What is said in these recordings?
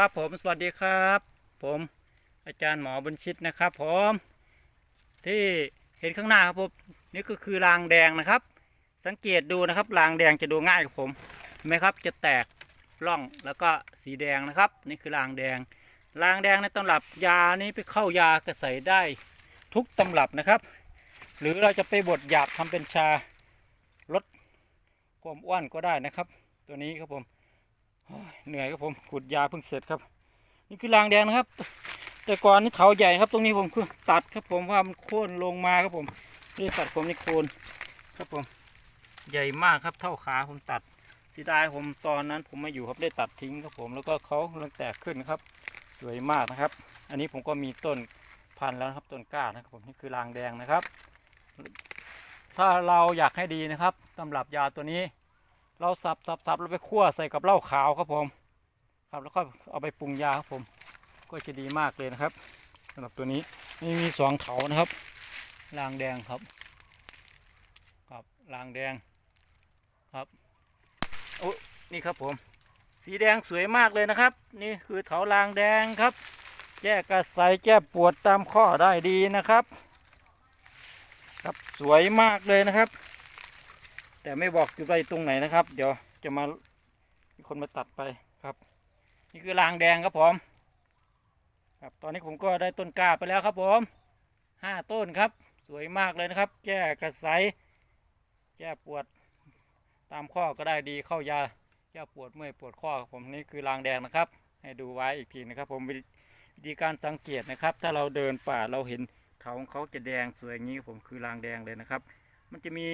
ครับผมสวัสดีครับ ผมอาจารย์หมอบุญชิตนะครับ ผมที่เห็นข้างหน้าครับผมนี่ก็คือรางแดงนะครับ สังเกตดูนะครับรางแดงจะดูง่ายครับผมเห็นไหมครับจะแตกร่องแล้วก็สีแดงนะครับ นี่คือรางแดงรางแดงในตำรับยานี้ไปเข้ายากระใสได้ทุกตำรับนะครับ หรือเราจะไปบดหยาบทำเป็นชาลดความอ้วนก็ได้นะครับ ตัวนี้ครับผม เหนื่อยครับผมขุดยาเพิ่งเสร็จครับ นี่คือรางแดงนะครับ แต่ก่อนนี่เถาใหญ่ครับ ตรงนี้ผมคือตัดครับผมว่ามันโค่นลงมาครับผมนี่ตัดผมนี่โคนครับผมใหญ่มากครับเท่าขาผมตัดเสียดายผมตอนนั้นผมมาอยู่ครับได้ตัดทิ้งครับผมแล้วก็เขากำลังแตกขึ้นครับสวยมากนะครับ อันนี้ผมก็มีต้นพันธุ์แล้วครับต้นกล้านะครับผมนี่คือรางแดงนะครับ ถ้าเราอยากให้ดีนะครับตำรับยาตัวนี้ เราสับสับสับแล้วไปคั่วใส่กับเหล้าขาวครับผม ครับแล้วก็เอาไปปรุงยาครับผม ก็จะดีมากเลยนะครับสำหรับตัวนี้นี่มีสองเถานะครับรางแดงครับ ครับรางแดงครับโอ้นี่ครับผม สีแดงสวยมากเลยนะครับ นี่คือเถารางแดงครับ แก้กระใสแก้ปวดตามข้อได้ดีนะครับ ครับสวยมากเลยนะครับ แต่ไม่บอกอยู่ไปตรงไหนนะครับ เดี๋ยวจะมามีคนมาตัดไปครับ นี่คือรางแดงครับผมครับตอนนี้ผมก็ได้ต้นกล้าไปแล้วครับผมห้าต้นครับ สวยมากเลยนะครับ แก้กระใสแก้ปวดตามข้อก็ได้ดีเข้ายาแก้ปวดเมื่อยปวดข้อครับผมนี่คือรางแดงนะครับ ให้ดูไว้อีกทีนะครับ ผมวิธีการสังเกตนะครับ ถ้าเราเดินป่าเราเห็นเถาของเขาจะแดงสวยอย่างนี้ผมคือรางแดงเลยนะครับ มันจะมี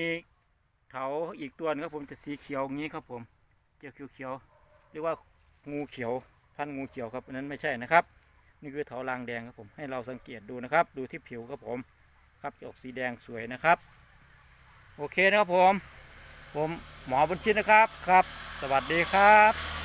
เถาอีกตัวหนึงครับผมจะสีเขียวอย่างนี้ครับผมเจียวเขียวๆเรียกว่างูเขียวพันงูเขียวครับอันนั้นไม่ใช่นะครับ นี่คือเถารางแดงครับผมให้เราสังเกตดูนะครับ ดูที่ผิวครับผมครับจะออกสีแดงสวยนะครับ โอเคนะครับผม ผมหมอบุญชิตนะครับครับ สวัสดีครับ